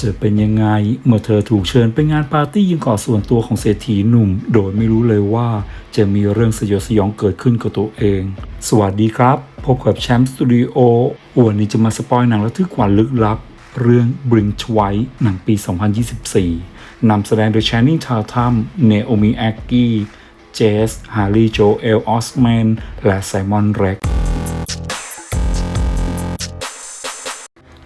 จะเป็นยังไงเมื่อเธอถูกเชิญไปงานปาร์ตี้ยิงก่อส่วนตัวของเศรษฐีหนุ่ม โดยไม่รู้เลยว่าจะมีเรื่องสยดสยองเกิดขึ้นกับตัวเอง สวัสดีครับ พบกับแชมป์สตูดิโอวันนี้จะมาสปอยหนังระทึกขวัญลึกลับ เรื่อง Bring t w i หนังปี 2024 นำแสดงโดย Channing Tatum เนโอมิแอคกี้เจสฮาร์ลีโจเอลออสแมนและไซมอนเร็ก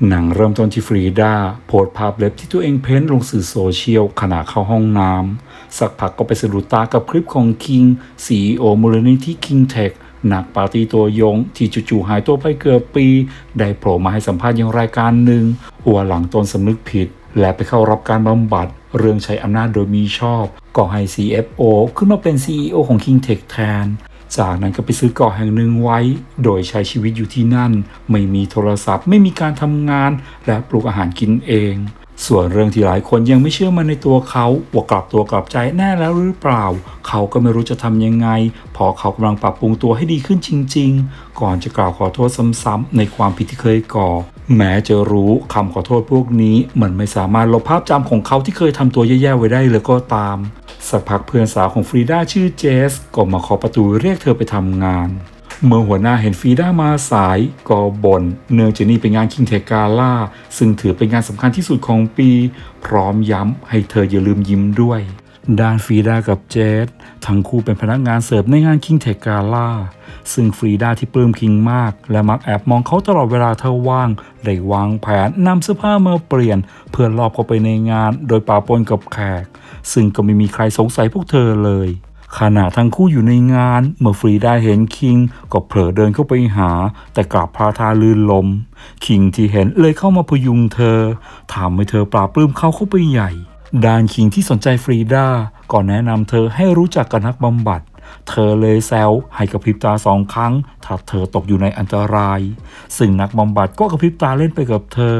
หนังเริ่มต้นที่ฟรีดาโพสภาพเล็บที่ตัวเองเพ้นลงสื่อโซเชียลขณะเข้าห้องน้ำสักพักก็ไปสะดุดตากับคลิปของคิง CEO มูลนิธิคิงเทคนักปาร์ตี้ตัวยง ที่จู่ๆหายตัวไปเกือบปี ได้โผล่มาให้สัมภาษณ์อย่างรายการหนึ่งว่าหลังตนสำนึกผิด และไปเข้ารับการบำบัด เรื่องใช้อำนาจโดยมีชอบ ก็ให้ CFO ขึ้นมาเป็น CEO ของ King Tech แทน จากนั้นก็ไปซื้อเกาะแห่งหนึ่งไว้ โดยใช้ชีวิตอยู่ที่นั่น ไม่มีโทรศัพท์ ไม่มีการทำงาน และปลูกอาหารกินเอง ส่วนเรื่องที่หลายคนยังไม่เชื่อมันในตัวเขาว่ากลับตัวกลับใจแน่แล้วหรือเปล่า เขาก็ไม่รู้จะทำยังไง พอเขากำลังปรับปรุงตัวให้ดีขึ้นจริง ๆ ก่อนจะกล่าวขอโทษซ้ำๆในความผิดที่เคยก่อ แม้จะรู้คำขอโทษพวกนี้มันไม่สามารถลบภาพจำของเขาที่เคยทำตัวแย่ๆไว้ได้เลยก็ตาม สักพักเพื่อนสาวของฟรีด้าชื่อเจส ก็มาขอประตูเรียกเธอไปทำงาน เมื่อหัวหน้าเห็นฟรีด้ามาสายก็บน่นเนื่องจากนี่เป็นงานคิงเทกาล่าซึ่งถือเป็นงานสำคัญที่สุดของปี พร้อมย้ำให้เธออย่าลืมยิ้มด้วย ด้านฟรีดากับเจส ทั้งคู่เป็นพนักงานเสิร์ฟในงานคิงเทกาล่า ซึ่งฟรีดาที่ปลื้มคิงมาก และมักแอบมองเขาตลอดเวลาเธอว่างได้วางแผนนำเสื้อผ้ามาเปลี่ยน เพื่อลอบเข้าไปในงาน โดยปาปนกับแขก ซึ่งก็ไม่มีใครสงสัยพวกเธอเลยขณะทั้งคู่อยู่ในงาน เมื่อฟรีดาเห็นคิง ก็เผลอเดินเข้าไปหา แต่กลับพลาดทาลื่นลม คิงที่เห็นเลยเข้ามาพยุงเธอทำให้เธอปราบปลื้มเขาเข้าไปใหญ่ด้านคิงที่สนใจฟรีดาก็แนะนำเธอให้รู้จักกับนักบำบัด เธอเลยแซวให้กระพริบตาสองครั้ง ถ้าเธอตกอยู่ในอันตราย ซึ่งนักบำบัดก็กระพริบตาเล่นไปกับเธอ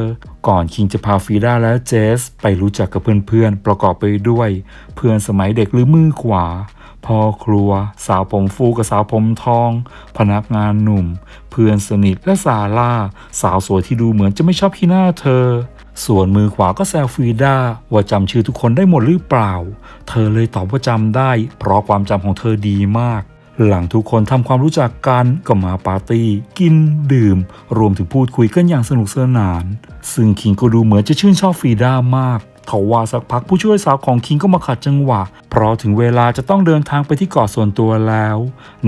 ก่อนคิงจะพาฟีด้าและเจส ไปรู้จักกับเพื่อนๆ ประกอบไปด้วย เพื่อนสมัยเด็กหรือมือขวาพ่อครัว สาวผมฟูกับสาวผมทอง พนักงานหนุ่ม เพื่อนสนิทและซาร่า สาวสวยที่ดูเหมือนจะไม่ชอบขี้หน้าเธอ ส่วนมือขวาก็แซวฟรีดาว่าจำชื่อทุกคนได้หมดหรือเปล่า เธอเลยตอบว่าจำได้ เพราะความจำของเธอดีมาก หลังทุกคนทำความรู้จักกันก็มาปาร์ตี้ กิน ดื่ม รวมถึงพูดคุยกันอย่างสนุกสนาน ซึ่งคิงก็ดูเหมือนจะชื่นชอบฟรีดามาก ทว่าสักพักผู้ช่วยสาวของคิงก็มาขัดจังหวะ เพราะถึงเวลาจะต้องเดินทางไปที่เกาะส่วนตัวแล้ว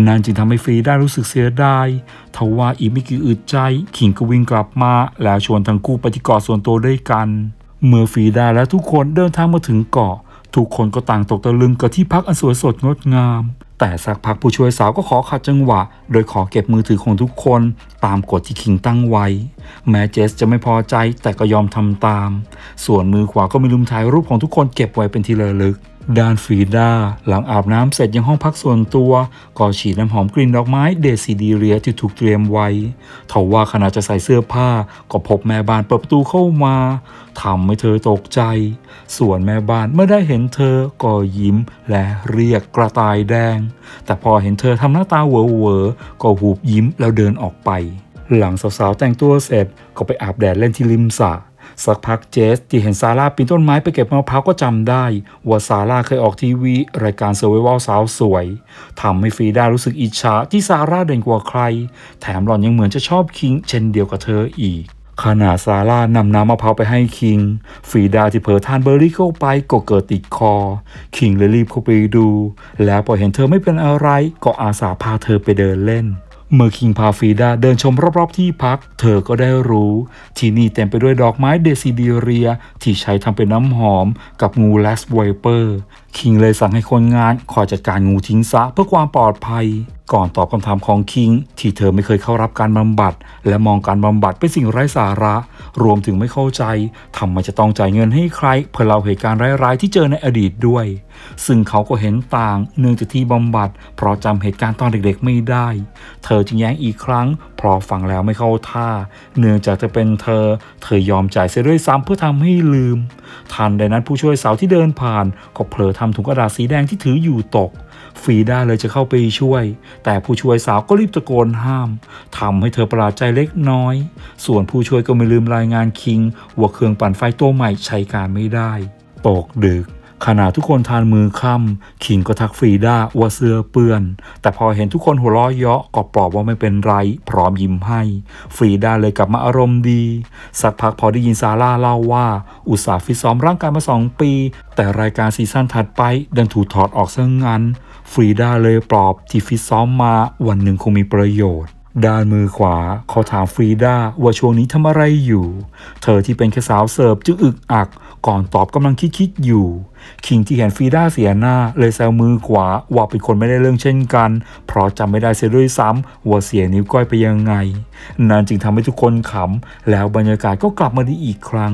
นั่นจึงทำให้ฟรีได้รู้สึกเสียดายทว่าอีกไม่กี่อึดใจ คิงก็วิ่งกลับมา แล้วชวนทั้งคู่ไปที่เกาะส่วนตัวด้วยกัน เมื่อฟรีดาและทุกคนเดินทางมาถึงเกาะ ทุกคนก็ต่างตกตะลึงกับที่พักอันสวยสดงดงาม แต่สักพักผู้ช่วยสาวก็ขอขัดจังหวะ โดยขอเก็บมือถือของทุกคนตามกฎที่คิงตั้งไว้ แม้เจสจะไม่พอใจแต่ก็ยอมทำตาม ส่วนมือขวาก็ไม่ลืมถ่ายรูปของทุกคนเก็บไว้เป็นที่ระลึก ด้านฟรีดาหลังอาบน้ำเสร็จยังห้องพักส่วนตัวก็ฉีดน้ำหอมกลิ่นดอกไม้เดซิดีเรียที่ถูกเตรียมไว้ทว่าขณะจะใส่เสื้อผ้าก็พบแม่บ้านเปิดประตูเข้ามาทำให้เธอตกใจ ส่วนแม่บ้านเมื่อได้เห็นเธอก็ยิ้มและเรียกกระต่ายแดง แต่พอเห็นเธอทำหน้าตาเหวอเวอๆก็หูบยิ้มแล้วเดินออกไป หลังสาวๆแต่งตัวเสร็จก็ไปอาบแดดเล่นที่ริมสระ สักพักเจสที่เห็นซาร่าปีนต้นไม้ไปเก็บมะพร้าวก็จำได้ ว่าซาร่าเคยออกทีวี รายการเซอร์ไวลสาวสวยทำให้ฟรีดารู้สึกอิจฉาที่ซาร่าเด่นกว่าใคร แถมหล่อนยังเหมือนจะชอบคิง เช่นเดียวกับเธออีกขณะซาร่านำน้ำมะพร้าวไปให้คิงฟรีดาที่เผลอทานเบอร์รี่เข้าไปก็เกิดติดคอ คิงเลยรีบเข้าไปดู แล้วพอเห็นเธอไม่เป็นอะไร ก็อาสาพาเธอไปเดินเล่น เมื่อคิงพาฟีดาเดินชมรอบๆที่พัก เธอก็ได้รู้ ที่นี่เต็มไปด้วยดอกไม้เดซิเดียเรีย ที่ใช้ทำเป็นน้ำหอมกับงูแลสไวเปอร์ คิงเลยสั่งให้คนงานคอยจัดการงูทิ้งซะเพื่อความปลอดภัย ก่อนตอบคำถามของคิง ที่เธอไม่เคยเข้ารับการบำบัด และมองการบำบัดเป็นสิ่งไร้สาระ รวมถึงไม่เข้าใจทำไมจะต้องจ่ายเงินให้ใคร เพื่อเล่าเหตุการณ์ร้ายๆที่เจอในอดีตด้วย ซึ่งเขาก็เห็นต่างเนื่องจากที่บำบัด เพราะจำเหตุการณ์ตอนเด็กๆไม่ได้ เธอจึงแย้งอีกครั้ง เพราะฟังแล้วไม่เข้าท่า เนื่องจากจะเป็นเธอ เธอยอมจ่ายเสียด้วยซ้ำเพื่อทำให้ลืม ทันใดนั้นผู้ช่วยสาวที่เดินผ่านก็เผลอทำถุงกระดาษสีแดงที่ถืออยู่ตก ฟีด้าเลยจะเข้าไปช่วย แต่ผู้ช่วยสาวก็รีบตะโกนห้ามทำให้เธอประหลาดใจเล็กน้อย ส่วนผู้ช่วยก็ไม่ลืมรายงานคิงว่าเครื่องปั่นไฟตัวใหม่ใช้การไม่ได้ ตกดึก ขณะทุกคนทานมือค่ำคิงก็ทักฟรีด้าว่าเสื้อเปื้อน แต่พอเห็นทุกคนหัวเราะเยาะก็ปลอบว่าไม่เป็นไร พร้อมยิ้มให้ ฟรีด้าเลยกลับมาอารมณ์ดี สักพักพอได้ยินซาร่าเล่าว่า อุตสาห์ฟิตซ้อมร่างกายมาสองปี แต่รายการซีซั่นถัดไปดันถูกถอดออกซะงงั้น ฟรีด้าเลยปลอบที่ฟิตซ้อมมาวันหนึ่งคงมีประโยชน์ ด้านมือขวาเขาถามฟรีด้าว่าช่วงนี้ทำอะไรอยู่ เธอที่เป็นแค่สาวเสิร์ฟจึงอึกอัก ก่อนตอบกำลังคิดๆอยู่ คิงที่เห็นฟรีด้าเสียหน้า เลยแซวมือขวาว่าเป็นคนไม่ได้เรื่องเช่นกัน เพราะจำไม่ได้เสียด้วยซ้ำว่าเสียนิ้วก้อยไปยังไง นั่นจึงทำให้ทุกคนขำ แล้วบรรยากาศก็กลับมาดีอีกครั้ง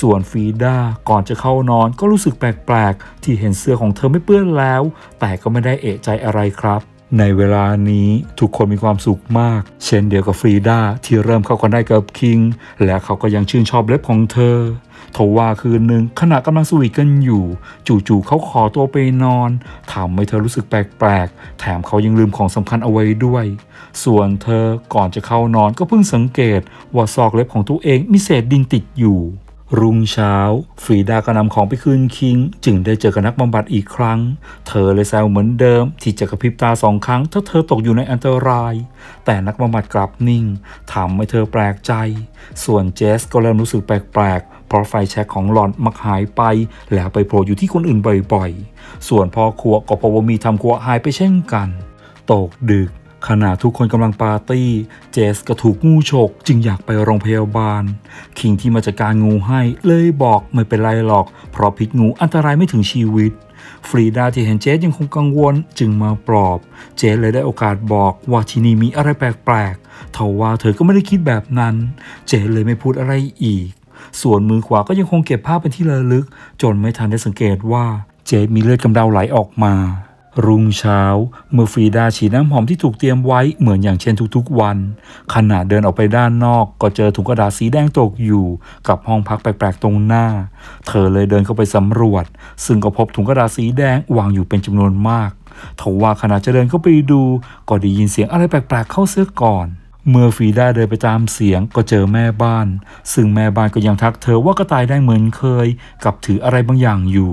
ส่วนฟรีด้าก่อนจะเข้านอนก็รู้สึกแปลกๆ ที่เห็นเสื้อของเธอไม่เปื้อนแล้ว แต่ก็ไม่ได้เอะใจอะไรครับ ในเวลานี้ทุกคนมีความสุขมาก เช่นเดียวกับฟรีด้าที่เริ่มเข้ากันได้กับคิง และเขาก็ยังชื่นชอบเล็บของเธอทว่าคืนหนึ่งขณะกำลังสวีทกันอยู่ จู่ๆเขาขอตัวไปนอนทำให้เธอรู้สึกแปลกๆ แถมเขายังลืมของสำคัญเอาไว้ด้วย ส่วนเธอก่อนจะเข้านอนก็เพิ่งสังเกตว่าซอกเล็บของตัวเองมีเศษดินติดอยู่ รุ่งเช้าฟรีดาก็นำของไปคืนคิง จึงได้เจอกับนักบำบัดอีกครั้ง เธอเลยแซวเหมือนเดิม ที่จะกระพริบตาสองครั้ง ถ้าเธอตกอยู่ในอันตราย แต่นักบำบัดกลับนิ่งทำให้เธอแปลกใจ ส่วนเจสก็เริ่มรู้สึกแปลกๆเพราะไฟแช็กของหลอนมักหายไป แล้วไปโผล่อยู่ที่คนอื่นบ่อยๆ ส่วนพ่อครัวก็พบว่ามีทำครัวหายไปเช่นกัน ตกดึก ขณะทุกคนกำลังปาร์ตี้ เจสก็ถูกงูฉกจึงอยากไปโรงพยาบาล คิงที่มาจัดการงูให้เลยบอกไม่เป็นไรหรอก เพราะพิษงูอันตรายไม่ถึงชีวิต ฟรีดาที่เห็นเจสยังคงกังวลจึงมาปลอบ เจสเลยได้โอกาสบอกว่าที่นี่มีอะไรแปลกๆทว่าเธอก็ไม่ได้คิดแบบนั้น เจสเลยไม่พูดอะไรอีก ส่วนมือขวาก็ยังคงเก็บภาพเป็นที่ระลึก จนไม่ทันได้สังเกตว่าเจสมีเลือดกำเดาไหลออกมา รุ่งเช้า เมื่อฟรีดาฉีดน้ำหอมที่ถูกเตรียมไว้เหมือนอย่างเช่นทุกๆวัน ขณะเดินออกไปด้านนอกก็เจอถุงกระดาษสีแดงตกอยู่กับห้องพักแปลกๆตรงหน้า เธอเลยเดินเข้าไปสำรวจ ซึ่งก็พบถุงกระดาษสีแดงวางอยู่เป็นจำนวนมากทว่าขณะจะเดินเข้าไปดู ก็ได้ยินเสียงอะไรแปลกๆเข้าเสื้อก่อน เมื่อฟรีด้าเดินไปตามเสียงก็เจอแม่บ้าน ซึ่งแม่บ้านก็ยังทักเธอว่าก็ตายได้เหมือนเคย กับถืออะไรบางอย่างอยู่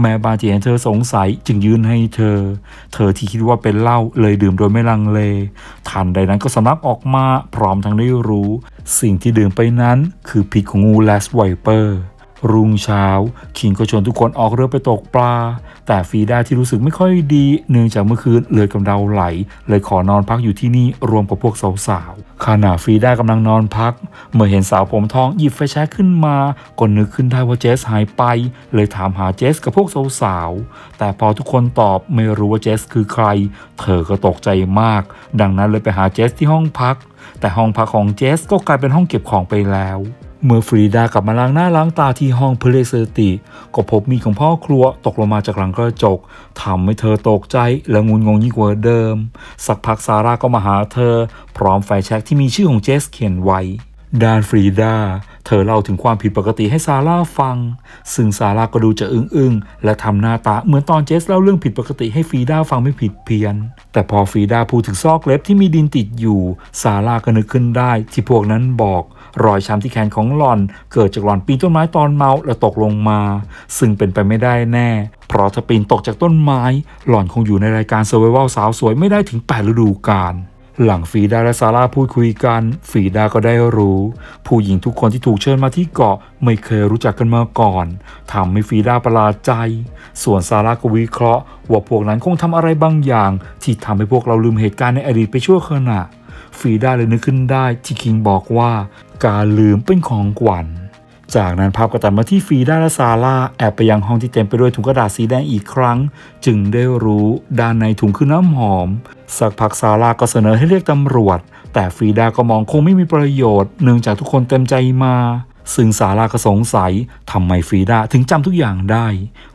แม่บ้านที่เห็นเธอสงสัยจึงยื่นให้เธอ เธอที่คิดว่าเป็นเหล้าเลยดื่มโดยไม่ลังเล ทันใดนั้นก็สำลักออกมาพร้อมทั้งได้รู้ สิ่งที่ดื่มไปนั้นคือพิษของงูแลสไวเปอร์ รุ่งเช้า คิงก็ชวนทุกคนออกเรือไปตกปลา แต่ฟีด้าที่รู้สึกไม่ค่อยดี เนื่องจากเมื่อคืนเลือดกำเดาไหล เลยขอนอนพักอยู่ที่นี่รวมกับพวกสาวๆขณะฟีด้ากำลังนอนพัก เมื่อเห็นสาวผมทองหยิบไฟแช็กขึ้นมาก็นึกขึ้นได้ว่าเจสหายไป เลยถามหาเจสกับพวกสาวๆแต่พอทุกคนตอบไม่รู้ว่าเจสคือใคร เธอก็ตกใจมาก ดังนั้นเลยไปหาเจสที่ห้องพัก แต่ห้องพักของเจสก็กลายเป็นห้องเก็บของไปแล้ว เมื่อฟรีดากลับมาล้างหน้าล้างตาที่ห้องเพื่อเรียกสติ ก็พบมีดของพ่อครัวตกลงมาจากหลังกระจกทำให้เธอตกใจและงุนงงยิ่งกว่าเดิม สักพักซาร่าก็มาหาเธอ พร้อมไฟแช็กที่มีชื่อของเจสเขียนไว้ ดานฟรีดาเธอเล่าถึงความผิดปกติให้ซาร่าฟัง ซึ่งซาร่าก็ดูจะอึ้งๆและทำหน้าตาเหมือนตอนเจสเล่าเรื่องผิดปกติให้ฟรีดาฟังไม่ผิดเพี้ยน แต่พอฟรีดาพูดถึงซอกเล็บที่มีดินติดอยู่ ซาร่าก็นึกขึ้นได้ ที่พวกนั้นบอก รอยช้ำที่แขนของหล่อน เกิดจากหล่อนปีนต้นไม้ตอนเมาแล้วตกลงมา ซึ่งเป็นไปไม่ได้แน่ เพราะถ้าปีนตกจากต้นไม้ หล่อนคงอยู่ในรายการเซอร์ไวลสาวสวยไม่ได้ถึง8ฤดูกาล หลังฟีดาและซาร่าพูดคุยกันฟีดาก็ได้รู้ ผู้หญิงทุกคนที่ถูกเชิญมาที่เกาะไม่เคยรู้จักกันมาก่อนทำให้ฟีดาประหลาดใจ ส่วนซาร่าก็วิเคราะห์ว่าพวกนั้นคงทำอะไรบางอย่าง ที่ทำให้พวกเราลืมเหตุการณ์ในอดีตไปชั่วขณะฟีดาเลยนึกขึ้นได้ที่คิงบอกว่า การลืมเป็นของขวัญ จากนั้นภาพก็ตัดมาที่ฟีด้าและซาร่าแอบไปยังห้องที่เต็มไปด้วยถุงกระดาษสีแดงอีกครั้ง จึงได้รู้ด้านในถุงคือน้ำหอม สักพักซาร่าก็เสนอให้เรียกตำรวจ แต่ฟีดาก็มองคงไม่มีประโยชน์เนื่องจากทุกคนเต็มใจมาซึ่งซาร่าก็สงสัยทำไมฟีดาถึงจำทุกอย่างได้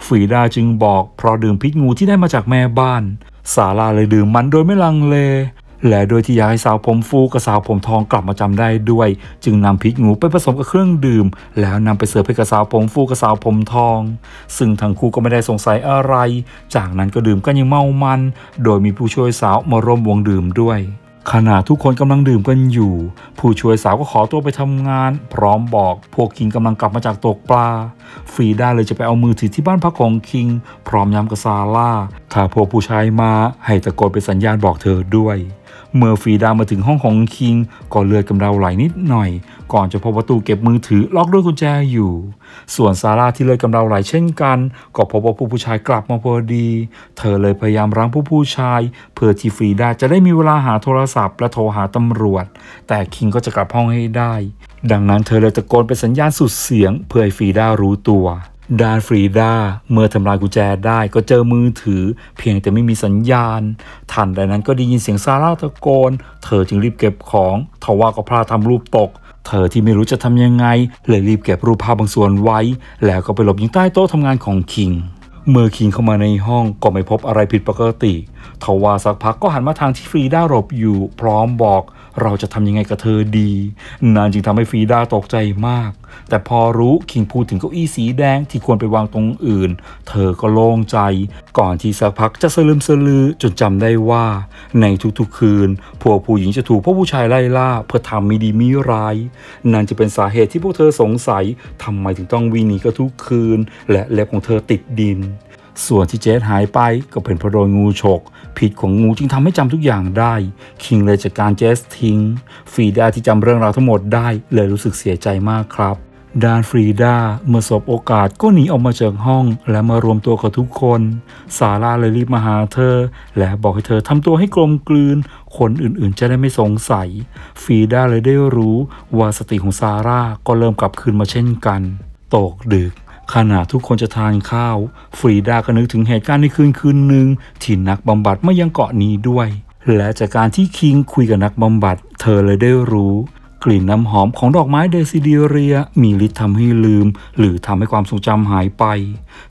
ฟีดาจึงบอกเพราะดื่มพิษงูที่ได้มาจากแม่บ้าน ซาร่าเลยดื่มมันโดยไม่ลังเล และโดยที่อยากให้สาวผมฟูกับสาวผมทองกลับมาจำได้ด้วย จึงนำพริกหนูไปผสมกับเครื่องดื่ม แล้วนำไปเสิร์ฟให้กับสาวผมฟูกับสาวผมทอง ซึ่งทั้งคู่ก็ไม่ได้สงสัยอะไร จากนั้นก็ดื่มกันอยังเมามัน โดยมีผู้ช่วยสาวมาร่วมวงดื่มด้วยขณะทุกคนกำลังดื่มกันอยู่ ผู้ช่วยสาวก็ขอตัวไปทำงาน พร้อมบอก พวกคิงกำลังกลับมาจากตกปลาฟรีด้าเลยจะไปเอามือถือที่บ้านพักของคิง พร้อมย้ำกับซาร่าถ้าพวกผู้ชายมาให้ตะโกนเป็นสัญญาณบอกเธอด้วย เมื่อฟรีดามาถึงห้องของคิงก็เลือดกำเดาไหลนิดหน่อย ก่อนจะพบประตูเก็บมือถือล็อกด้วยกุญแจอยู่ ส่วนซาร่าที่เลือดกำเดาไหลเช่นกัน ก็พบว่าผู้ผู้ชายกลับมาพอดี เธอเลยพยายามรั้งผู้ผู้ชาย เพื่อที่ฟรีดาจะได้มีเวลาหาโทรศัพท์และโทรหาตำรวจ แต่คิงก็จะกลับห้องให้ได้ ดังนั้นเธอเลยตะโกนเป็นสัญญาณสุดเสียง เพื่อให้ฟรีดารู้ตัว ดานฟรีดาเมื่อทำลายกุญแจได้ก็เจอมือถือ เพียงแต่ไม่มีสัญญาณ ทันใดนั้นก็ได้ยินเสียงซาร่าตะโกน เธอจึงรีบเก็บของทว่าก็พลาดทำรูปตก เธอที่ไม่รู้จะทำยังไง เลยรีบเก็บรูปภาพบางส่วนไว้ แล้วก็ไปหลบอยู่ใต้โต๊ะทำงานของคิง เมื่อคิงเข้ามาในห้องก็ไม่พบอะไรผิดปกติทว่าสักพักก็หันมาทางที่ฟรีด้าหลบอยู่ พร้อมบอก เราจะทำยังไงกับเธอดี นานจึงทำให้ฟีด้าตกใจมาก แต่พอรู้คิงพูดถึงเก้าอี้สีแดงที่ควรไปวางตรงอื่น เธอก็โล่งใจ ก่อนที่สักพักจะสลืมสลือจนจำได้ว่า ในทุกๆคืน พวกผู้หญิงจะถูกพวกผู้ชายไล่ล่าเพื่อทำม่ดีมิร้าย นั่นจะเป็นสาเหตุที่พวกเธอสงสัยทำไมถึงต้องวิ่งหนีกันทุกคืน และเล็บของเธอติดดิน ส่วนที่เจสหายไปก็เป็นเพราะโดนงูฉก ผิดของงูจึงทำให้จำทุกอย่างได้ คิงเลยจัดการเจสทิ้งฟรีดาที่จำเรื่องราวทั้งหมดได้เลยรู้สึกเสียใจมากครับ ดานฟรีดาเมื่อสบโอกาสก็หนีออกมาจากห้อง และมารวมตัวกับทุกคน ซาร่าเลยรีบมาหาเธอ และบอกให้เธอทำตัวให้กลมกลืน คนอื่นๆจะได้ไม่สงสัยฟรีดาเลยได้รู้ว่าสติของซาร่าก็เริ่มกลับคืนมาเช่นกัน ตกดึก ขณะทุกคนจะทานข้าว ฟรีดาก็นึกถึงเหตุการณ์ในคืนคืนหนึ่งที่นักบำบัดไม่ยังเกาะนี้ด้วย และจากการที่คิงคุยกับนักบำบัด เธอเลยได้รู้ กลิ่นน้ำหอมของดอกไม้เดซิเดียเรีย มีฤทธิ์ทำให้ลืม หรือทำให้ความทรงจำหายไป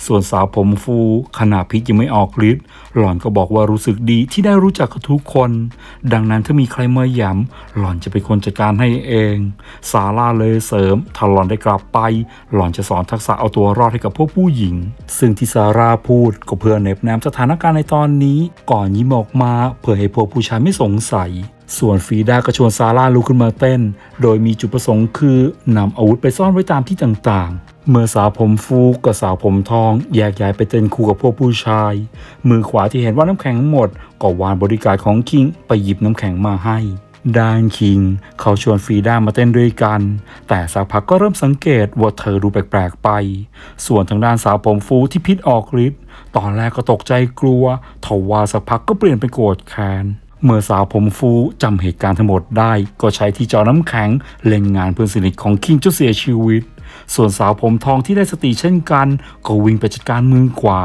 ส่วนสาวผมฟูขณะพิษยังไม่ออกฤทธิ์หล่อนก็บอกว่ารู้สึกดีที่ได้รู้จักกับทุกคน ดังนั้นถ้ามีใครมาย้ำหล่อนจะเป็นคนจัดการให้เองซาร่าเลยเสริมถ้าหล่อนได้กลับไป หล่อนจะสอนทักษะเอาตัวรอดให้กับพวกผู้หญิง ซึ่งที่ซาร่าพูดก็เพื่อเน็บแนมสถานการณ์ในตอนนี้ ก่อนยิ้มออกมาเพื่อให้พวกผู้ชายไม่สงสัย ส่วนฟรีดาก็ชวนซาร่าลุกขึ้นมาเต้น โดยมีจุดประสงค์คือนำอาวุธไปซ่อนไว้ตามที่ต่างๆ เมื่อสาวผมฟูกับสาวผมทองแยกย้ายไปเต้นคู่กับพวกผู้ชาย มือขวาที่เห็นว่าน้ำแข็งหมด ก็วานบริการของคิงไปหยิบน้ำแข็งมาให้ด้านคิง เขาชวนฟรีด้ามาเต้นด้วยกัน แต่สักพักก็เริ่มสังเกตว่าเธอดูแปลกๆไป ส่วนทางด้านสาวผมฟูที่พิษออกฤทธิ์ตอนแรกก็ตกใจกลัวทว่าสักพักก็เปลี่ยนเป็นโกรธแค้น เมื่อสาวผมฟูจำเหตุการณ์ทั้งหมดได้ ก็ใช้ที่จอน้ำแข็งเล่นงานเพื่อนสนิทของคิงจนเสียชีวิต ส่วนสาวผมทองที่ได้สติเช่นกัน ก็วิ่งไปจัดการมือขวา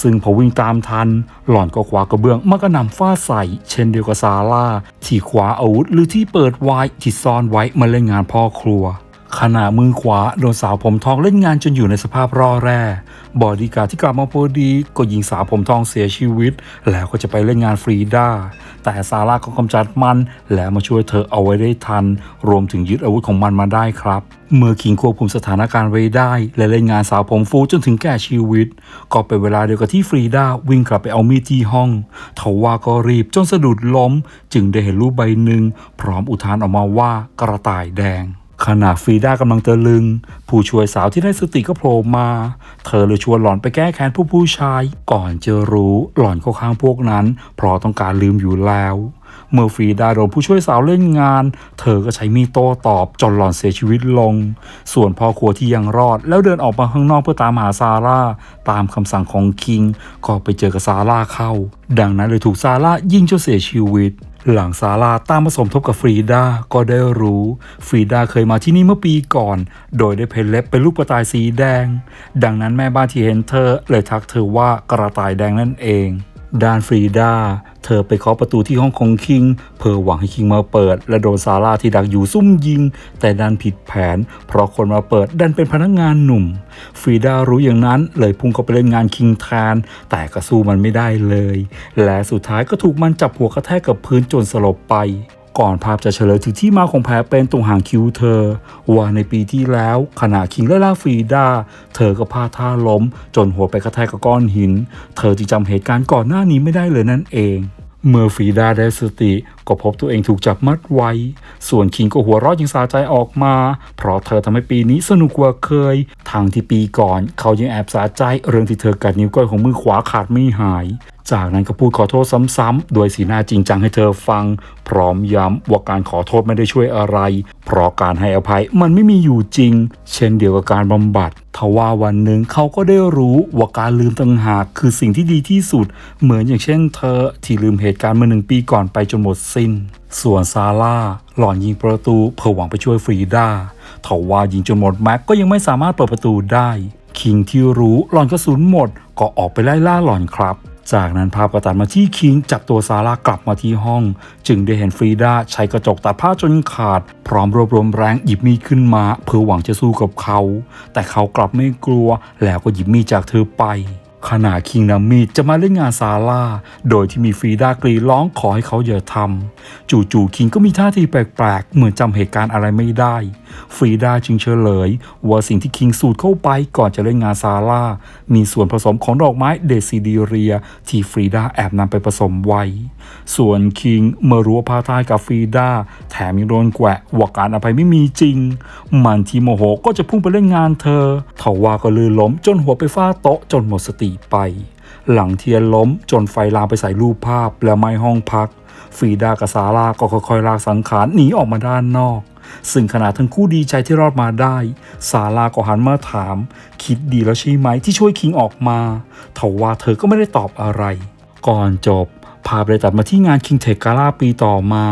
ซึ่งพอวิ่งตามทัน หล่อนก็คว้ากระเบื้องมากระหน่ำฟาดใส่ เช่นเดียวกับซาร่าที่คว้าอาวุธหรือที่เปิดไว้ที่ซ่อนไว้มาเล่นงานพ่อครัวขณะมือขวาโดนสาวผมทองเล่นงานจนอยู่ในสภาพร่อแร่ บอดีการที่กลับมาพอดีก็ยิงสาวผมทองเสียชีวิต แล้วก็จะไปเล่นงานฟรีด้า แต่ซาร่าก็กำจัดมันและมาช่วยเธอเอาไว้ได้ทัน รวมถึงยึดอาวุธของมันมาได้ครับ เมื่อคิงควบคุมสถานการณ์ไว้ได้ และเล่นงานสาวผมฟูจนถึงแก่ชีวิต ก็เป็นเวลาเดียวกับที่ฟรีด้าวิ่งกลับไปเอามีดที่ห้องทว่าก็รีบจนสะดุดล้ม จึงได้เห็นรูปใบหนึ่งพร้อมอุทานออกมาว่ากระต่ายแดง ขณะฟรีด้ากำลังตะลึง ผู้ช่วยสาวที่ได้สติก็โผล่มา เธอเลยชวนหล่อนไปแก้แค้นผู้ผู้ชาย ก่อนจะรู้หล่อนเข้าข้างพวกนั้น เพราะต้องการลืมอยู่แล้ว เมื่อฟรีดาโดนผู้ช่วยสาวเล่นงาน เธอก็ใช้มีดโต้ตอบจนหล่อนเสียชีวิตลง ส่วนพ่อครัวที่ยังรอด แล้วเดินออกมาข้างนอกเพื่อตามหาซาร่า ตามคำสั่งของคิง ก็ไปเจอกับซาร่าเข้า ดังนั้นเลยถูกซาร่ายิงจนเสียชีวิต หลังซาร่าตามมาสมทบกับฟรีดาก็ได้รู้ ฟรีดาเคยมาที่นี่เมื่อปีก่อน โดยได้เพนเล็บเป็นลูกกระต่ายสีแดง ดังนั้นแม่บ้านที่เห็นเธอเลยทักเธอว่ากระต่ายแดงนั่นเองด้านฟรีดา เธอไปเคาะประตูที่ห้องของคิง เพื่อหวังให้คิงมาเปิด และโดนซาร่าที่ดักอยู่ซุ่มยิง แต่ดันผิดแผน เพราะคนมาเปิดดันเป็นพนักงานหนุ่มฟรีดารู้อย่างนั้นเลยพุ่งเข้าไปเล่นงานคิงแทนแต่ก็สู้มันไม่ได้เลย และสุดท้ายก็ถูกมันจับหัวกระแทกกับพื้นจนสลบไป ก่อนภาพจะเฉลยถึงที่มาของแผลเป็นตรงหางคิ้วเธอ ว่าในปีที่แล้วขณะคิงไล่ล่าฟรีดา เธอก็พลาดท่าล้ม จนหัวไปกระแทกกับก้อนหิน เธอจึงจำเหตุการณ์ก่อนหน้านี้ไม่ได้เลยนั่นเอง เมื่อฟรีดาได้สติ ก็พบตัวเองถูกจับมัดไว้ ส่วนคิงก็หัวเราะยังสาใจออกมา เพราะเธอทำให้ปีนี้สนุกกว่าเคย ทางที่ปีก่อน เขายังแอบสาใจเรื่องที่เธอกัดนิ้วก้อยของมือขวาขาดไม่หาย จากนั้นก็พูดขอโทษซ้ำๆโดยสีหน้าจริงจังให้เธอฟัง พร้อมย้ำว่าการขอโทษไม่ได้ช่วยอะไร เพราะการให้อภัยมันไม่มีอยู่จริง เช่นเดียวกับการบำบัดทว่าวันหนึ่งเขาก็ได้รู้ว่าการลืมต่างหากคือสิ่งที่ดีที่สุด เหมือนอย่างเช่นเธอที่ลืมเหตุการณ์เมื่อหนึ่งปีก่อนไปจนหมดสิ้น ส่วนซาร่าหล่อนยิงประตูเพื่อหวังไปช่วยฟรีดาทว่ายิงจนหมดแม็กก็ยังไม่สามารถเปิดประตูได้ คิงที่รู้หล่อนกระสุนหมดก็ออกไปไล่ล่าหล่อนครับ จากนั้นภาพก็ตัดมาที่คิงจับตัวซาร่ากลับมาที่ห้อง จึงได้เห็นฟรีดาใช้กระจกตัดผ้าจนขาด พร้อมรวบรวมแรงหยิบมีดขึ้นมา เพื่อหวังจะสู้กับเขา แต่เขากลับไม่กลัวแล้วก็หยิบมีดจากเธอไป ขณะคิงนำมีดจะมาเล่นงานซาร่า โดยที่มีฟรีดากรีร้องขอให้เขาอย่าทำจู่ๆคิงก็มีท่าทีแปลกๆ เหมือนจำเหตุการณ์อะไรไม่ได้ ฟรีดาจึงเฉลย ว่าสิ่งที่คิงสูดเข้าไปก่อนจะเล่นงานซาร่า มีส่วนผสมของดอกไม้เดซิเดีเรีย ที่ฟรีดาแอบนำไปผสมไว้ ส่วนคิงเมื่อรู้ว่าพาทายกับฟรีดา แถมยังโดนแกะว่าการอภัยไม่มีจริง มันที่โมโหก็จะพุ่งไปเล่นงานเธอทว่าก็ลื่นล้มจนหัวไปฟาดโต๊ะจนหมดสติไปหลังเทียนล้มจนไฟลามไปใส่รูปภาพและไม้ห้องพักฟรีดากับซาร่าก็ค่อยๆลากสังขารหนีออกมาด้านนอก ซึ่งขณะทั้งคู่ดีใจที่รอดมาได้ซาร่าก็หันมาถาม คิดดีแล้วใช่ไหมที่ช่วยคิงออกมาทว่าเธอก็ไม่ได้ตอบอะไร ก่อนจบพาไปตัดมาที่งานคิงเทคกาล่าปีต่อมา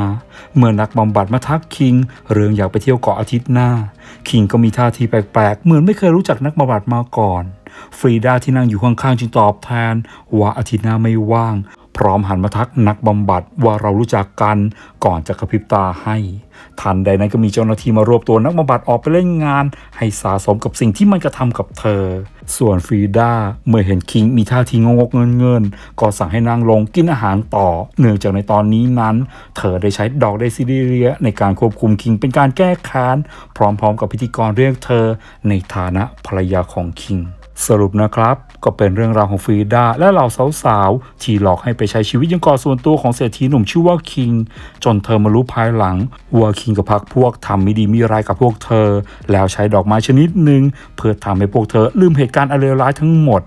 เมื่อนักบำบัดมาทักคิง เรื่องอยากไปเที่ยวเกาะอาทิตย์หน้า คิงก็มีท่าทีแปลกๆ เหมือนไม่เคยรู้จักนักบำบัดมาก่อน ฟรีดาที่นั่งอยู่ข้างๆจึงตอบแทนว่าอาทิตย์หน้าไม่ว่าง พร้อมหันมาทักนักบำบัดว่าเรารู้จักกันก่อนจะกระพริบตาให้ ทันใดนั้นก็มีเจ้าหน้าที่มารวบตัวนักบำบัดออกไปเล่นงาน ให้สาสมกับสิ่งที่มันกระทำกับเธอ ส่วนฟรีดาเมื่อเห็นคิงมีท่าทีงงกเงินเงินก็สั่งให้นางลงกินอาหารต่อ เนื่องจากในตอนนี้นั้น เธอได้ใช้ดอกเดซิเดียในการควบคุมคิงเป็นการแก้แค้นพร้อมๆ กับพิธีกรเรียกเธอ ในฐานะภรรยาของคิง สรุปนะครับก็เป็นเรื่องราวของฟรีดาและเหล่าสาวๆ ที่หลอกให้ไปใช้ชีวิตยังก่อส่วนตัวของเศรษฐีหนุ่มชื่อว่าคิง จนเธอมารู้ภายหลัง ว่าคิงกับพักพวกทำไม่ดีไม่ร้ายกับพวกเธอ แล้วใช้ดอกไม้ชนิดหนึ่งเพื่อทำให้พวกเธอลืมเหตุการณ์อันเลวร้ายทั้งหมด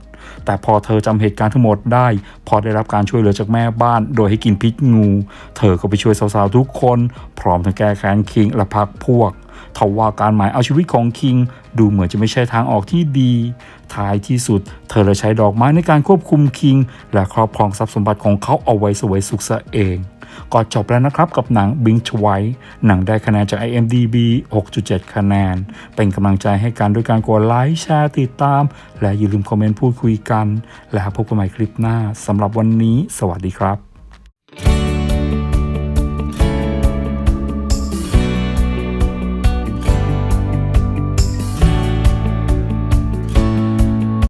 แต่พอเธอจำเหตุการณ์ทั้งหมดได้ พอได้รับการช่วยเหลือจากแม่บ้าน โดยให้กินพิษงู เธอก็ไปช่วยสาวๆทุกคน พร้อมทั้งแก้แค้นคิงและพักพวก ทว่าการหมายเอาชีวิตของคิง ดูเหมือนจะไม่ใช่ทางออกที่ดี ท้ายที่สุด เธอเลยใช้ดอกไม้ในการควบคุมคิง และครอบครองทรัพย์สมบัติของเขาเอาไว้สวยสุขซะเองก็จบแล้วนะครับกับหนัง b i n g e w i หนังได้คะแนนจาก IMDB 6.7 คะแนน เป็นกำลังใจให้กันด้วยการกดไลค์แชร์ติดตาม และอย่าลืมคอมเมนต์พูดคุยกัน และพบกันใหม่คลิปหน้าสำหรับวันนี้ สวัสดีครับ